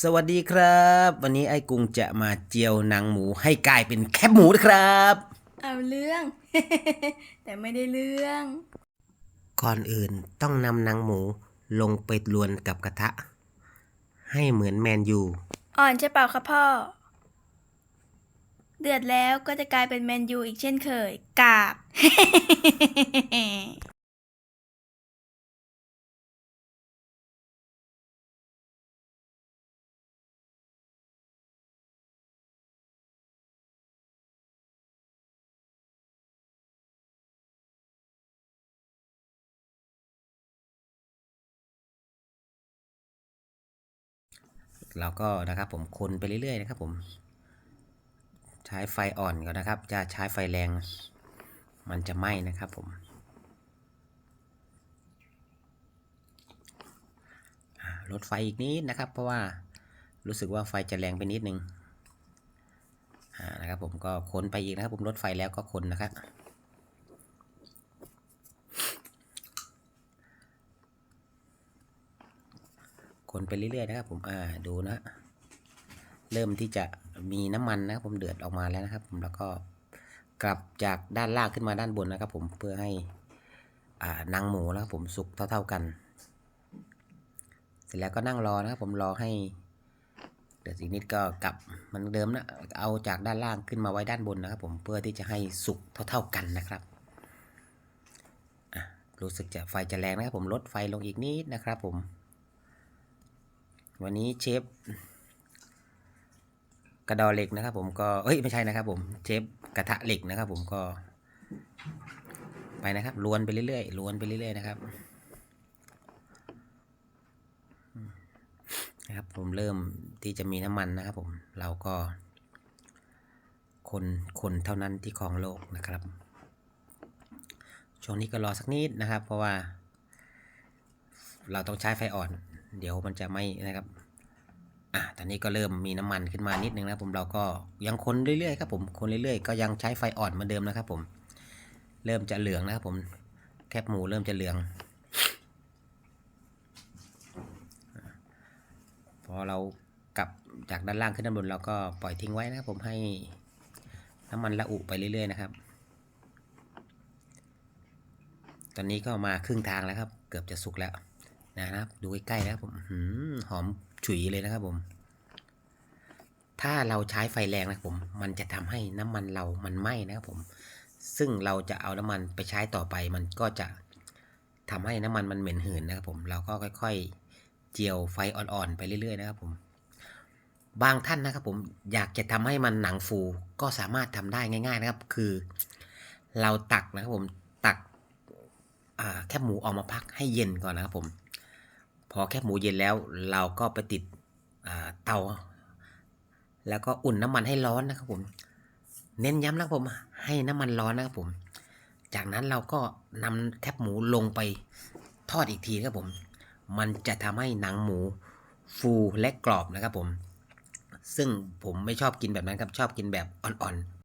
สวัสดีครับ วันนี้ไอ้กุงจะมาเจียวหนังหมูให้กลายเป็นแคบหมูนะครับ เอาเรื่อง แต่ไม่ได้เรื่อง ก่อนอื่นต้องนำหนังหมูลงไปลวนกับกระทะ ให้เหมือนแมนยู อ่อนใช่เปล่าคะพ่อ เดือดแล้วก็จะกลายเป็นแมนยูอีกเช่นเคยกาบ เราก็นะครับผมคนไปเรื่อยๆนะครับผมใช้ไฟอ่อนก่อนนะครับ จะใช้ไฟแรง มันจะไหม้นะครับผมลดไฟอีกนิดนะครับ เพราะว่ารู้สึกว่าไฟจะแรงไปนิดนึงอ่านะครับผมก็คนไปอีกนะครับผมลดไฟแล้วก็คนนะครับ คนไปเรื่อยๆนะครับผมอ่าดูนะ เริ่มที่จะมีน้ำมันนะครับผมเดือดออกมาแล้วนะครับ ผมแล้วก็กลับจากด้านล่างขึ้นมาด้านบนนะครับ ผมเพื่อให้อ่านางหมูนะครับผมสุกเท่า ๆกัน เสร็จแล้วก็นั่งรอนะครับ ผมรอให้เดือดอีกนิดก็กลับเหมันเดิมนะเอาจากด้านล่างขึ้นมาไว้ด้านบนนะครับ ผมเพื่อที่จะให้สุกเท่า ๆกันนะครับรู้สึกจะไฟจะแรงนะครับ ผมลดไฟลงอีกนิดนะครับ ผม วันนี้เชฟกระดอเหล็กนะครับผมก็เอ้ยไม่ใช่นะครับผมเชฟกระทะเหล็กนะครับผมก็ ไปนะครับลวนไปเรื่อยๆลวนไปเรื่อยๆนะครับนะครับ ผมเริ่มที่จะมีน้ำมันนะครับผมเราก็ คนคนเท่านั้นที่ครองโลกนะครับ ช่วงนี้ก็รอสักนิดนะครับ เพราะว่า เราต้องใช้ไฟอ่อน เดี๋ยวมันจะไม่นะครับอะตอนนี้ก็เริ่มมีน้ำมันขึ้นมานิดนึงนะผมเราก็ยังคนเรื่อยๆครับผมคนเรื่อยๆ ก็ยังใช้ไฟอ่อนเหมือนเดิมนะครับผมเริ่มจะเหลืองนะครับผมแคบหมูเริ่มจะเหลือง พอเรากลับจากด้านล่างขึ้นด้านบนเราก็ปล่อยทิ้งไว้นะครับผมให้น้ำมันละอุไปเรื่อยๆนะครับ ตอนนี้ก็มาครึ่งทางแล้วครับ เกือบจะสุกแล้ว นะครับดูใกล้ๆนะครับผมหือหอมฉุยเลยนะครับผม ถ้าเราใช้ไฟแรงนะครับผม มันจะทำให้น้ำมันเรามันไหม้นะครับผม ซึ่งเราจะเอาน้ำมันไปใช้ต่อไป มันก็จะทำให้น้ำมันมันเหม็นหืนนะครับผม เราก็ค่อย ๆ เจียวไฟอ่อนๆไปเรื่อยๆนะครับผม บางท่านนะครับผมอยากจะทำให้มันหนังฟูก็สามารถทำได้ง่าย ๆนะครับ คือ เราตักนะครับผมตักแคบหมูออกมาพักให้เย็นก่อนนะครับผม พอแคบหมูเย็นแล้วเราก็ไปติดเตา แล้วก็อุ่นน้ำมันให้ร้อนนะครับผม เน้นย้ำนะครับผม ให้น้ำมันร้อนนะครับผม จากนั้นเราก็นำแคบหมูลงไปทอดอีกทีครับผม มันจะทำให้หนังหมูฟูและกรอบนะครับผม ซึ่งผมไม่ชอบกินแบบนั้นครับ ชอบกินแบบอ่อน